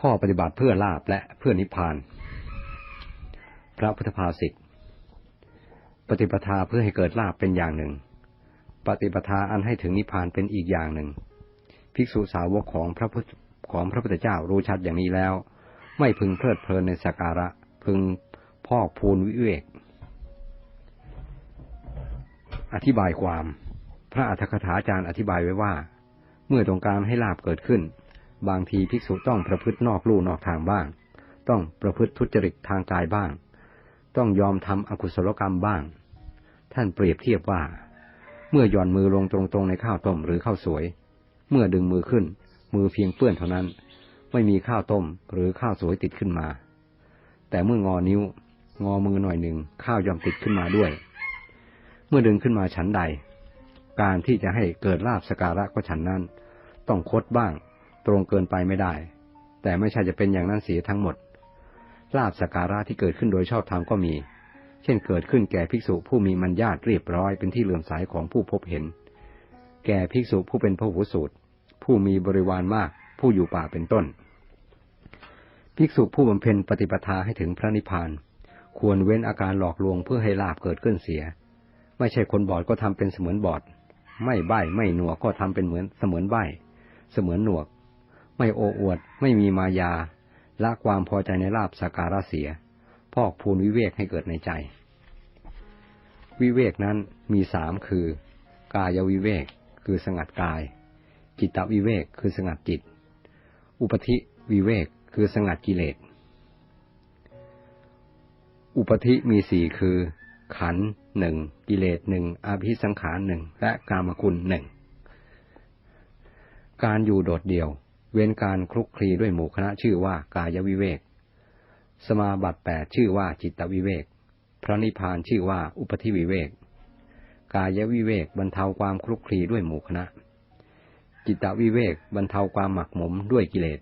ข้อปฏิบัติเพื่อลาบและเพื่อนิพพาน พระพุทธภาษิตปฏิปทาเพื่อให้เกิดลาบเป็นอย่างหนึ่ง ปฏิปทาอันให้ถึงนิพพานเป็นอีกอย่างหนึ่ง ภิกษุสาวกของพระพุทธของพระพุทธเจ้ารู้ชัดอย่างนี้แล้ว ไม่พึงเพลิดเพลินในสักการะ พึงพอกพูนวิเวก อธิบายความ พระอัฏฐกถาจารย์อธิบายไว้ว่า เมื่อต้องการให้ลาบเกิดขึ้น บางทีภิกษุต้องประพฤตินอกลู่นอกทางบ้าง ต้องประพฤติทุจริตทางกายบ้าง ต้องยอมทำอกุศลกรรมบ้าง ท่านเปรียบเทียบว่า เมื่อย่อนมือลงตรงๆในข้าวต้มหรือข้าวสวย เมื่อดึงมือขึ้น มือเพียงเปื้อนเท่านั้น ไม่มีข้าวต้มหรือข้าวสวยติดขึ้นมา แต่เมื่องอนิ้ว งอมือหน่อยหนึ่งข้าวยอมติดขึ้นมาด้วย เมื่อดึงขึ้นมาฉันใด การที่จะให้เกิดลาบสการะก็ฉันนั้น ต้องคดบ้าง ตรงเกินไปไม่ได้ แต่ไม่ใช่จะเป็นอย่างนั้นเสียทั้งหมด ลาบสการะที่เกิดขึ้นโดยชอบธรรมก็มี เช่นเกิดขึ้นแก่ภิกษุผู้มีมัญญาตเรียบร้อยเป็นที่เลื่อมใสของผู้พบเห็น แก่ภิกษุผู้เป็นพระหูสูตร ผู้มีบริวารมาก ผู้อยู่ป่าเป็นต้น ภิกษุผู้บำเพ็ญปฏิปทาให้ถึงพระนิพพาน ควรเว้นอาการหลอกลวงเพื่อให้ลาบเกิดขึ้นเสีย ไม่ใช่คนบอดก็ทำเป็นเสมือนบอด ไม่ใบ้ไม่หนวกก็ทำเป็นเหมือนเสมือนใบ้เสมือนหนวก ไม่โอ้อวด ไม่มีมายา ละความพอใจในลาบสการะเสีย พอกพูนวิเวกให้เกิดในใจ วิเวกนั้นมีสามคือ กายวิเวกคือสงัดกาย จิตตวิเวกคือสงัดจิต อุปธิวิเวกคือสงัดกิเลส อุปธิมีสี่คือ ขันหนึ่งกิเลสหนึ่งอาภิสังขารหนึ่งและกามคุณหนึ่งการอยู่โดดเดี่ยว เว้นการคลุกคลีด้วยหมู่คณะชื่อว่ากายวิเวก สมาบัติแปดชื่อว่าจิตวิเวก พระนิพพานชื่อว่าอุปธิวิเวก กายวิเวกบรรเทาความคลุกคลีด้วยหมู่คณะ จิตวิเวกบรรเทาความหมักหมมด้วยกิเลส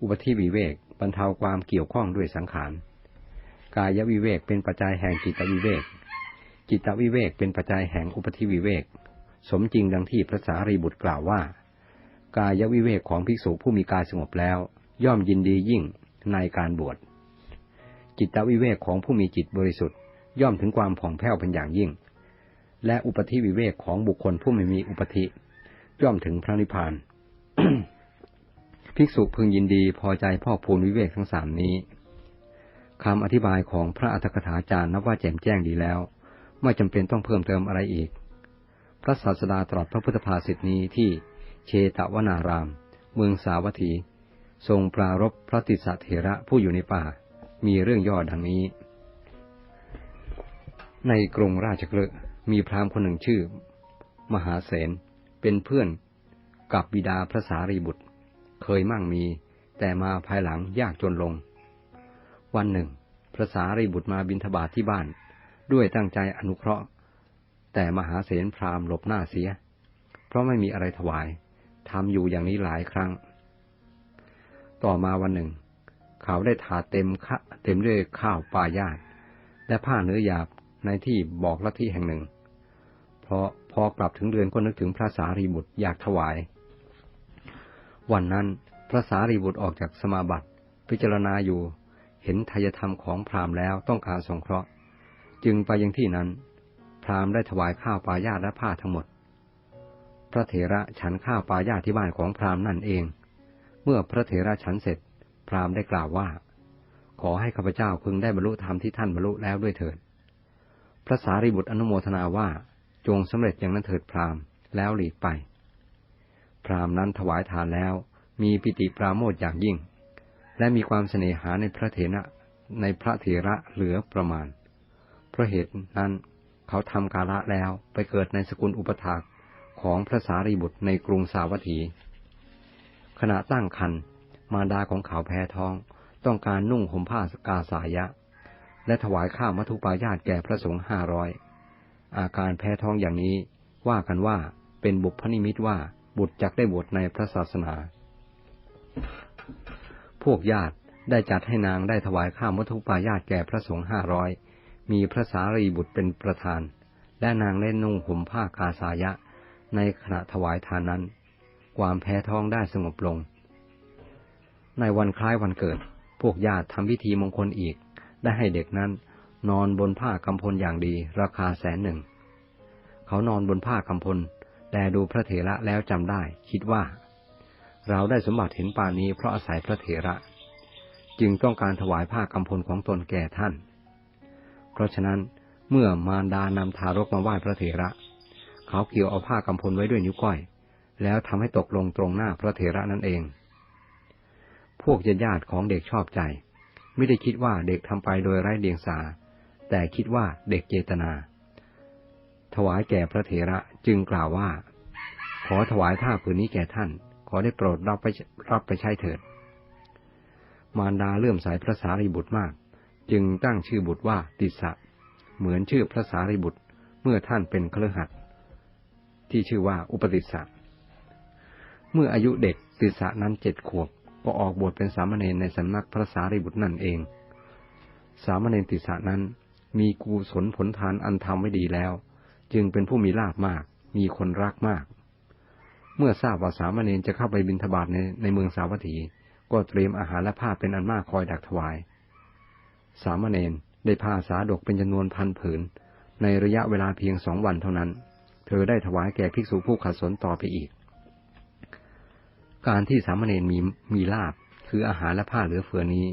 อุปธิวิเวกบรรเทาความเกี่ยวข้องด้วยสังขาร กายวิเวกเป็นปัจจัยแห่งจิตวิเวก จิตวิเวกเป็นปัจจัยแห่งอุปธิวิเวก สมจริงดังที่พระสารีบุตรกล่าวว่า กายวิเวกของภิกษุผู้มีกายสงบแล้ว ย่อมยินดียิ่งในการบวช จิตวิเวกของผู้มีจิตบริสุทธิ์ ย่อมถึงความผ่องแผ้วเป็นอย่างยิ่ง และอุปธิวิเวกของบุคคลผู้ไม่มีอุปธิ ย่อมถึงพระนิพพานภิกษุพึงยินดีพอใจพ่อพูนวิเวกทั้งสามนี้คำอธิบายของพระอัฏฐกถาจารย์นับว่าแจ่มแจ้งดีแล้ว ไม่จำเป็นต้องเพิ่มเติมอะไรอีก พระศาสดาตรัสพระพุทธภาษิตนี้ที่ เชตวนาราม เมืองสาวัตถี ทรงปรารบพระติสสะเถระผู้อยู่ในป่า มีเรื่องย่อดังนี้ ในกรุงราชกฤห์มีพราหมณ์คนหนึ่งชื่อ มหาเสนเป็นเพื่อนกับบิดาพระสารีบุตร เคยมั่งมี แต่มาภายหลังยากจนลง วันหนึ่ง พระสารีบุตรมาบินทบาทที่บ้าน ด้วยตั้งใจอนุเคราะห์ แต่มหาเสนพราหมณ์หลบหน้าเสีย เพราะไม่มีอะไรถวาย ทำอยู่อย่างนี้หลายครั้ง ต่อมาวันหนึ่ง เขาได้ถาเต็มข้าเต็มด้วยข้าวปลายาตและผ้าเนื้อหยาบในที่บอกลัทธิแห่งหนึ่ง เพราะพอกลับถึงเรือนก็นึกถึงพระสารีบุตรอยากถวาย วันนั้นพระสารีบุตรออกจากสมาบัติ พิจารณาอยู่เห็นทายธรรมของพราหมณ์แล้วต้องการสงเคราะห์ จึงไปยังที่นั้น พราหมณ์ได้ถวายข้าวปลายาตและผ้าทั้งหมด พระเถระฉันข้าวปลายาตที่บ้านของพราหมณ์นั่นเอง เมื่อพระเถระฉันเสร็จ พราหมณ์ได้กล่าวว่า ขอให้ข้าพเจ้าพึงได้บรรลุธรรมที่ท่านบรรลุแล้วด้วยเถิด พระสารีบุตรอนุโมทนาว่าจงสำเร็จอย่างนั้นเถิดพราหมณ์แล้วหลีกไป พราหมณ์นั้นถวายทานแล้วมีปิติปราโมทอย่างยิ่ง และมีความเสน่หาในพระเถระในพระเถระเหลือประมาณ เพราะเหตุนั้นเขาทำกาละแล้วไปเกิดในสกุลอุปถาก ของพระสารีบุตรในกรุงสาวัตถี ขณะตั้งครรภ์มารดาของเขาแพ้ท้อง ต้องการนุ่งห่มผ้ากาสายะ และถวายข้าวมัทุปายาตแก่พระสงฆ์ห้าร้อยอาการแพ้ท้องอย่างนี้ ว่ากันว่าเป็นบุพนิมิตว่าบุตรจักได้บวชในพระศาสนา พวกญาติได้จัดให้นางได้ถวายข้าวมัทุปายาตแก่พระสงฆ์ห้าร้อยมีพระสารีบุตรเป็นประธาน และนางเล่นนุ่งห่มผ้ากาสายะ ในขณะถวายทานนั้น ความแพ้ท้องได้สงบลง ในวันคล้ายวันเกิด พวกญาติทำพิธีมงคลอีก ได้ให้เด็กนั้น นอนบนผ้ากำพลอย่างดี ราคาแสนหนึ่ง เขานอนบนผ้ากำพลแต่ดูพระเถระแล้วจำได้ คิดว่า เราได้สมบัติเห็นป่านี้เพราะอาศัยพระเถระ จึงต้องการถวายผ้ากำพลของตนแก่ท่าน เพราะฉะนั้นเมื่อมารดานำทารกมาไหว้พระเถระ เขาเกี่ยวเอาผ้ากำพลไว้ด้วยนิ้วก้อย แล้วทำให้ตกลงตรงหน้าพระเถระนั่นเอง พวกญาติญาติของเด็กชอบใจ ไม่ได้คิดว่าเด็กทำไปโดยไร้เดียงสา แต่คิดว่าเด็กเจตนา ถวายแก่พระเถระจึงกล่าวว่า ขอถวายผ้าผืนนี้แก่ท่าน ขอได้โปรดรับไปรับไปใช้เถิด มารดาเลื่อมใสพระสารีบุตรมาก จึงตั้งชื่อบุตรว่าติสะเหมือนชื่อพระสารีบุตรเมื่อท่านเป็นเครือขัด ที่ชื่อว่าอุปติสสะ เมื่ออายุเด็กติสะนั้นเจ็ดขวบ ก็ออกบวชเป็นสามเณรในสำนักพระสารีบุตรนั่นเอง สามเณรติสะนั้นมีกุศลผลทานอันทำไว้ดีแล้ว จึงเป็นผู้มีลาภมาก มีคนรักมาก เมื่อทราบว่าสามเณรจะเข้าไปบิณฑบาตในในเมืองสาวัตถี ก็เตรียมอาหารและผ้าเป็นอันมากคอยดักถวาย สามเณรได้ผ้าสาดกเป็นจำนวนพันผืน ในระยะเวลาเพียงสองวันเท่านั้น เธอได้ถวายแก่ภิกษุผู้ขัดสนต่อไปอีก การที่สามเณรมีมีลาบคืออาหารและผ้าเหลือเฟือนี้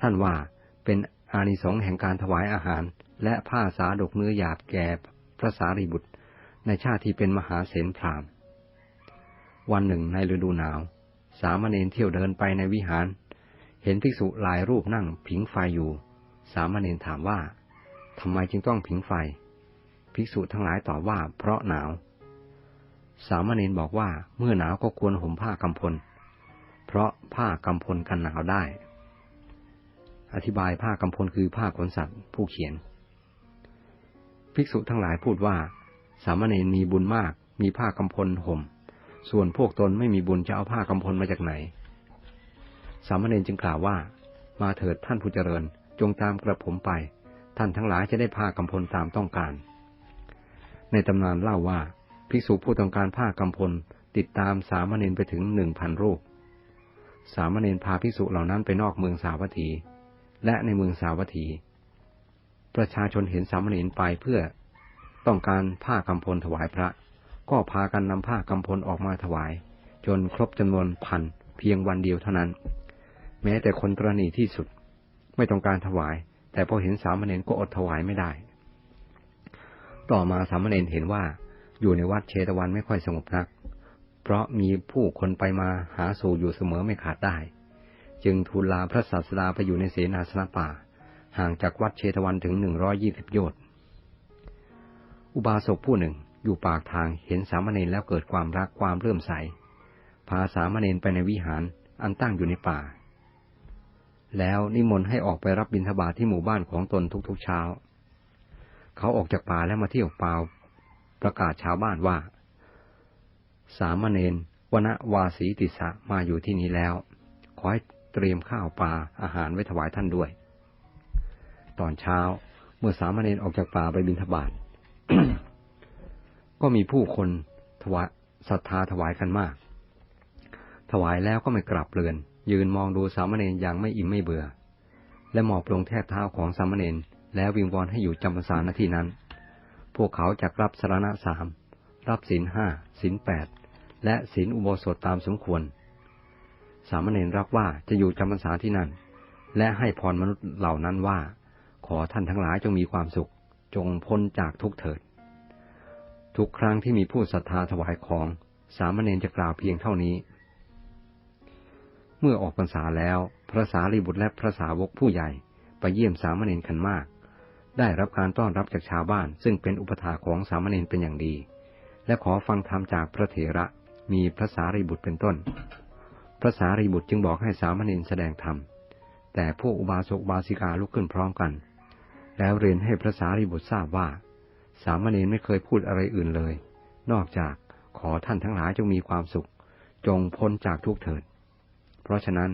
ท่านว่าเป็นอานิสงส์แห่งการถวายอาหาร และผ้าสาดกเนื้อหยาบแก่พระสารีบุตร ในชาติที่เป็นมหาเสนพรามวันหนึ่งในฤดูหนาว สามเณรเที่ยวเดินไปในวิหาร เห็นภิกษุหลายรูปนั่งผิงไฟอยู่ สามเณรถามว่าทำไมจึงต้องผิงไฟ ภิกษุทั้งหลายตอบว่าเพราะหนาว สามเณรบอกว่าเมื่อหนาวก็ควรห่มผ้ากำพล เพราะผ้ากำพลกันหนาวได้ อธิบายผ้ากำพลคือผ้าขนสัตว์ผู้เขียน ภิกษุทั้งหลายพูดว่า สามเณรมีบุญมากมีผ้ากำพลห่ม ส่วนพวกตนไม่มีบุญจะเอาผ้ากำพลมาจากไหน สามเณรจึงกล่าวว่า มาเถิดท่านผู้เจริญจงตามกระผมไป ท่านทั้งหลายจะได้ผ้ากำพลตามต้องการ ในตำนานเล่าว่า ภิกษุผู้ต้องการผ้ากำพลติดตามสามเณรไปถึงหนึ่งพันรูป สามเณรพาภิกษุเหล่านั้นไปนอกเมืองสาวัตถี และในเมืองสาวัตถี ประชาชนเห็นสามเณรไปเพื่อ ต้องการผ้ากำพลถวายพระ ก็พากันนำผ้ากำพลออกมาถวาย จนครบจำนวนพันเพียงวันเดียวเท่านั้น แม้แต่คนตรณีที่สุด ไม่ต้องการถวาย แต่พอเห็นสามเณรก็อดถวายไม่ได้ ต่อมาสามเณรเห็นว่า อยู่ในวัดเชตวันไม่ค่อยสงบนัก เพราะมีผู้คนไปมาหาสู่อยู่เสมอไม่ขาดได้ จึงทูลลาพระศาสดาไปอยู่ในเสนาสนะป่า ห่างจากวัดเชตวันถึงหนึ่งร้อยี่สิบโยชน์ อุบาสกผู้หนึ่งอยู่ปากทางเห็นสามเณรแล้วเกิดความรักความเลื่อมใส พาสามเณรไปในวิหารอันตั้งอยู่ในป่า แล้วนิมนต์ให้ออกไปรับบิณฑบาตทที่หมู่บ้านของตนทุกๆเช้า เขาออกจากป่าแล้วมาเที่ยวเปล่าประกาศชาวบ้านว่า สามเณรวนวาสีติสะมาอยู่ที่นี้แล้ว ขอให้เตรียมข้าวปลาอาหารไว้ถวายท่านด้วย ตอนเช้าเมื่อสามเณรออกจากป่าไปบิณฑบาตก็มีผู้คนถวายศรัทธาถวายกันมาก ถวายแล้วก็ไม่กลับเรือน ยืนมองดูสามเณรอย่างไม่อิ่มไม่เบื่อ และหมอบลงแทบเท้าของสามเณร แล้ววิงวอนให้อยู่จำพรรษาณที่นั้น พวกเขาจะรับสารณะสามรับศีลห้าศีลแปดและศีลอุโบสถตามสมควร สามเณรรับว่าจะอยู่จำพรรษาที่นั่น และให้พรมนุษย์เหล่านั้นว่า ขอท่านทั้งหลายจงมีความสุข จงพ้นจากทุกเถิด ทุกครั้งที่มีผู้ศรัทธาถวายของ สามเณรจะกล่าวเพียงเท่านี้ เมื่อออกพรรษาแล้วพระสารีบุตรและพระสาวกผู้ใหญ่ไปเยี่ยมสามเณรขันมาก ได้รับการต้อนรับจากชาวบ้าน ซึ่งเป็นอุปถาของสามเณรเป็นอย่างดี และขอฟังธรรมจากพระเถระมีพระสารีบุตรเป็นต้น พระสารีบุตรจึงบอกให้สามเณรแสดงธรรม แต่พวกอุบาสกบาสิกาลุกขึ้นพร้อมกัน แล้วเรียนให้พระสารีบุตรทราบว่า สามเณรไม่เคยพูดอะไรอื่นเลย นอกจากขอท่านทั้งหลายจงมีความสุข จงพ้นจากทุกเถิด เพราะฉะนั้น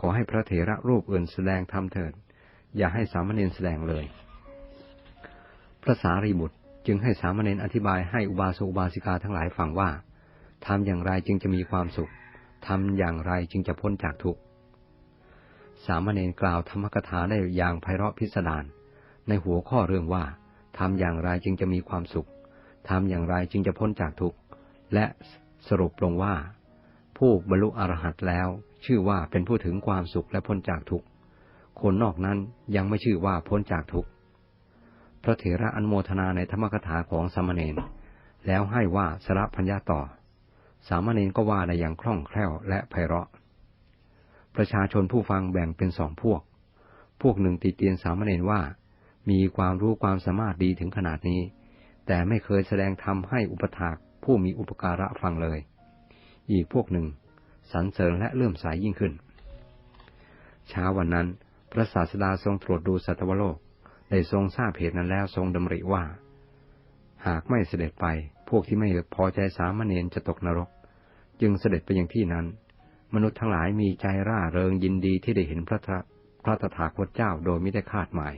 ขอให้พระเถระรูปอื่นแสดงธรรมเถิด อย่าให้สามเณรแสดงเลย พระสารีบุตรจึงให้สามเณรอธิบายให้อุบาสกอุบาสิกาทั้งหลายฟังว่าทำอย่างไรจึงจะมีความสุขทำอย่างไรจึงจะพ้นจากทุกข์สามเณรกล่าวธรรมกถาได้อย่างไพเราะพิสดารในหัวข้อเรื่องว่าทำอย่างไรจึงจะมีความสุขทำอย่างไรจึงจะพ้นจากทุกข์และสรุปลงว่า ผู้บรรลุอรหัตแล้ว ชื่อว่าเป็นผู้ถึงความสุขและพ้นจากทุกข์คนนอกนั้นยังไม่ชื่อว่าพ้นจากทุกข์ พระเถระอันโมทนาในธรรมกถาของสามเณรแล้วให้ว่าสระพัญญาต่อ สามเณรก็ว่าได้อย่างคล่องแคล่วและไพเราะ ประชาชนผู้ฟังแบ่งเป็นสองพวก พวกหนึ่งติเตียนสามเณรว่า มีความรู้ความสามารถดีถึงขนาดนี้ แต่ไม่เคยแสดงธรรมให้อุปถากผู้มีอุปการะฟังเลย อีกพวกหนึ่งสรรเสริญและเลื่อมใสยยิ่งขึ้น เช้าวันนั้น พระศาสดาทรงตรวจดูสัตวโลก ได้ทรงทราบเหตุนั้นแล้วทรงดำริว่า หากไม่เสด็จไปพวกที่ไม่พอใจสามเณรจะตกนรก จึงเสด็จไปยังที่นั้น มนุษย์ทั้งหลายมีใจร่าเริงยินดีที่ได้เห็นพระพระตถาคตเจ้าโดยไม่ได้คาดหมาย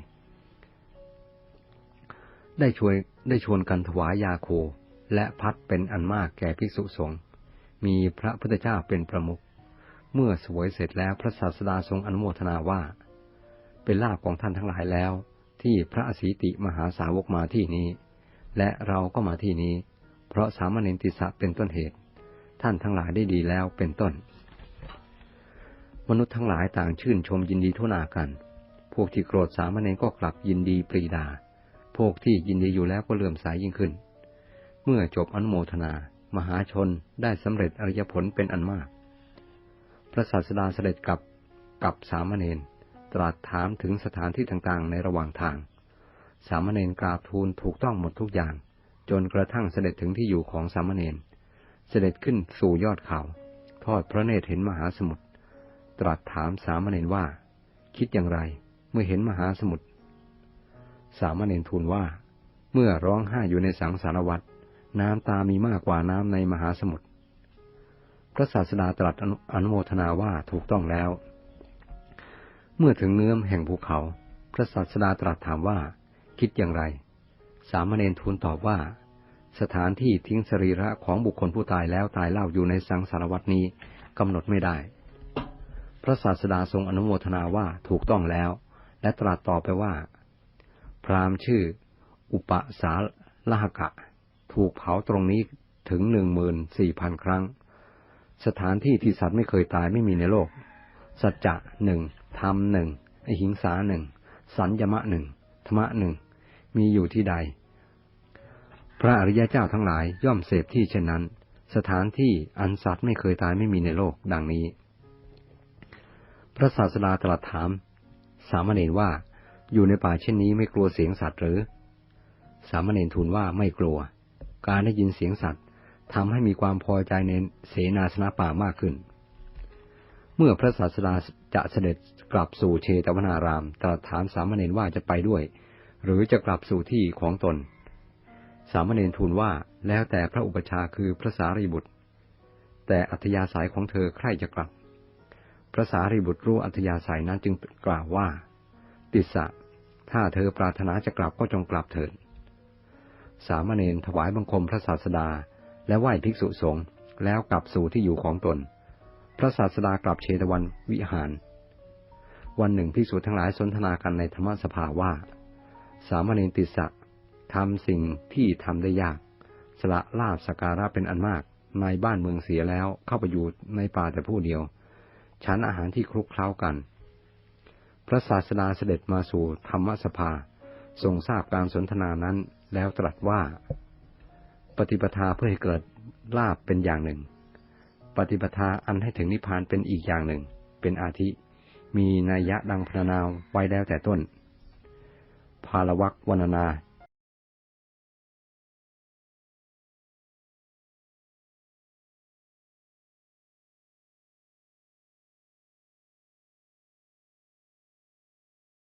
ได้ชวนได้ชวนกันถวายยาโคและพัดเป็นอันมากแก่ภิกษุสงฆ์มีพระพุทธเจ้าเป็นประมุขเมื่อสวยเสร็จแล้วพระศาสดาทรงอนุโมทนาว่า เป็นลาภของท่านทั้งหลายแล้ว ที่พระอสีติมหาสาวกมาที่นี้ และเราก็มาที่นี้ เพราะสามเณรติสะเป็นต้นเหตุ ท่านทั้งหลายได้ดีแล้วเป็นต้น มนุษย์ทั้งหลายต่างชื่นชมยินดีทุนากัน พวกที่โกรธสามเณรก็กลับยินดีปรีดา พวกที่ยินดีอยู่แล้วก็เลื่อมใสยยิ่งขึ้น เมื่อจบอนุโมทนา มหาชนได้สำเร็จอริยผลเป็นอันมาก พระศาสดาเสด็จกลับกับสามเณร ตรัสถามถึงสถานที่ต่างๆ ในระหว่างทาง สามเณรกราบทูลถูกต้องหมดทุกอย่าง จนกระทั่งเสด็จถึงที่อยู่ของสามเณร เสด็จขึ้นสู่ยอดเขา ทอดพระเนตรเห็นมหาสมุทร ตรัสถามสามเณรว่า คิดอย่างไร เมื่อเห็นมหาสมุทร สามเณรทูลว่า เมื่อร้องไห้อยู่ในสังสารวัฏน้ำตามีมากกว่าน้ำในมหาสมุทร พระศาสดาตรัสอนุโมทนาว่าถูกต้องแล้ว เมื่อถึงเนื้อแห่งภูเขา พระศาสดาตรัสถามว่า คิดอย่างไร สามเณรทูลตอบว่า สถานที่ทิ้งสรีระของบุคคลผู้ตายแล้วตายเล่าอยู่ในสังสารวัตนี้กำหนดไม่ได้ พระศาสดาทรงอนุโมทนาว่าถูกต้องแล้ว และตรัสต่อไปว่า พราหมณ์ชื่อ อุปสาลหกะ ถูกเผาตรงนี้ถึงหนึ่งหมื่นสี่พันครั้ง สถานที่ที่สัตว์ไม่เคยตายไม่มีในโลก สัจจะหนึ่ง ธรรมหนึ่งอหิงสาหนึ่ง สัญญมะหนึ่งธรรมะหนึ่ง มีอยู่ที่ใด พระอริยเจ้าทั้งหลายย่อมเสพที่เช่นนั้น สถานที่อันสัตว์ไม่เคยตายไม่มีในโลกดังนี้ พระศาสดาตรัสถาม สามเณรว่า อยู่ในป่าเช่นนี้ไม่กลัวเสียงสัตว์หรือ สามเณรทูลว่าไม่กลัว การได้ยินเสียงสัตว์ทำให้มีความพอใจในเสนาสนะป่ามากขึ้น เมื่อพระศาสดาจะเสด็จกลับสู่เชตวนาราม ตรัสถามสามเณรว่าจะไปด้วย หรือจะกลับสู่ที่ของตน สามเณรทูลว่าแล้วแต่พระอุปชาคือพระสารีบุตร แต่อัธยาศัยของเธอใครจะกลับ พระสารีบุตรรู้อัธยาศัยนั้นจึงกล่าวว่า ติสะถ้าเธอปรารถนาจะกลับก็จงกลับเถิด สามเณรถวายบังคมพระศาสดาและไหว้ภิกษุสงฆ์แล้วกลับสู่ที่อยู่ของตน พระศาสดากลับเชตวันวิหาร วันหนึ่งภิกษุทั้งหลายสนทนากันในธรรมสภาว่า สามเณรติสะทำสิ่งที่ทำได้ยาก สละลาบสการะเป็นอันมาก ในบ้านเมืองเสียแล้วเข้าไปอยู่ในป่าแต่ผู้เดียวฉันอาหารที่คลุกเคล้ากัน พระศาสดาเสด็จมาสู่ธรรมสภา ทรงทราบการสนทนานั้นแล้วตรัสว่า ปฏิปทาเพื่อให้เกิดลาบเป็นอย่างหนึ่ง ปฏิปทาอันให้ถึงนิพพานเป็นอีกอย่างหนึ่ง เป็นอาทิ มีนัยยะดังพรรณนาไว้แล้วแต่ต้น ภาลวักวรรณนา